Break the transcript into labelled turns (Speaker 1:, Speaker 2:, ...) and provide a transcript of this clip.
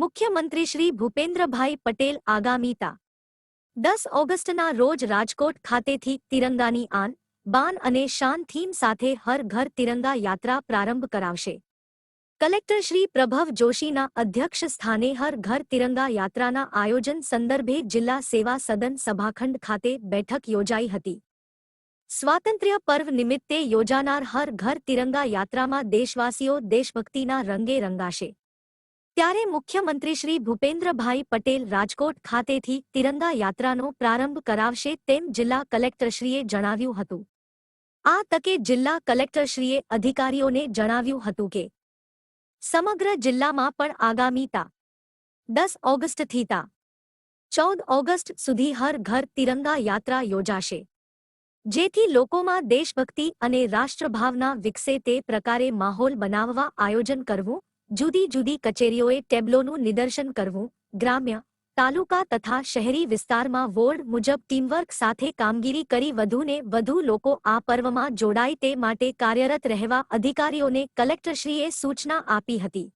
Speaker 1: મુખ્યમંત્રી શ્રી ભૂપેન્દ્રભાઈ પટેલ આગામી તા દસ ઓગસ્ટના રોજ રાજકોટ ખાતેથી તિરંગાની આન, બાન અને શાન થીમ સાથે હર ઘર તિરંગા યાત્રા પ્રારંભ કરાવશે. કલેક્ટર શ્રી પ્રભવ જોશીના અધ્યક્ષ સ્થાને હર ઘર તિરંગા યાત્રાના આયોજન સંદર્ભે જિલ્લા સેવા સદન સભાખંડ ખાતે બેઠક યોજાઈ હતી. સ્વાતંત્ર્ય પર્વ નિમિત્તે યોજાનાર હર ઘર તિરંગા યાત્રામાં દેશવાસીઓ દેશભક્તિના રંગે રંગાશે. ત્યારે મુખ્યમંત્રી શ્રી ભૂપેન્દ્રભાઈ પટેલ રાજકોટ ખાતેથી તિરંગા યાત્રાનો પ્રારંભ કરાવશે તેમ જિલ્લા કલેક્ટરશ્રીએ જણાવ્યું હતું. આ તકે જિલ્લા કલેક્ટરશ્રીએ અધિકારીઓને જણાવ્યું હતું કે, સમગ્ર જિલ્લામાં પણ આગામી તા, દસ ઓગસ્ટથી તા, ચૌદ ઓગસ્ટ સુધી હર ઘર તિરંગા યાત્રા યોજાશે. જેથી લોકોમાં દેશભક્તિ અને રાષ્ટ્રભાવના વિકસે તે પ્રકારે માહોલ બનાવવા આયોજન કરવું જુદી જુદી કચેરીઓએ ટેબ્લોનું નિદર્શન કરવું, ગ્રામ્ય, તાલુકા તથા શહેરી વિસ્તારમાં વોર્ડ મુજબ ટીમવર્ક સાથે કામગીરી કરી વધુને વધુ લોકો આ પર્વમાં જોડાય તે માટે કાર્યરત રહેવા અધિકારીઓને કલેક્ટરશ્રીએ સૂચના આપી હતી.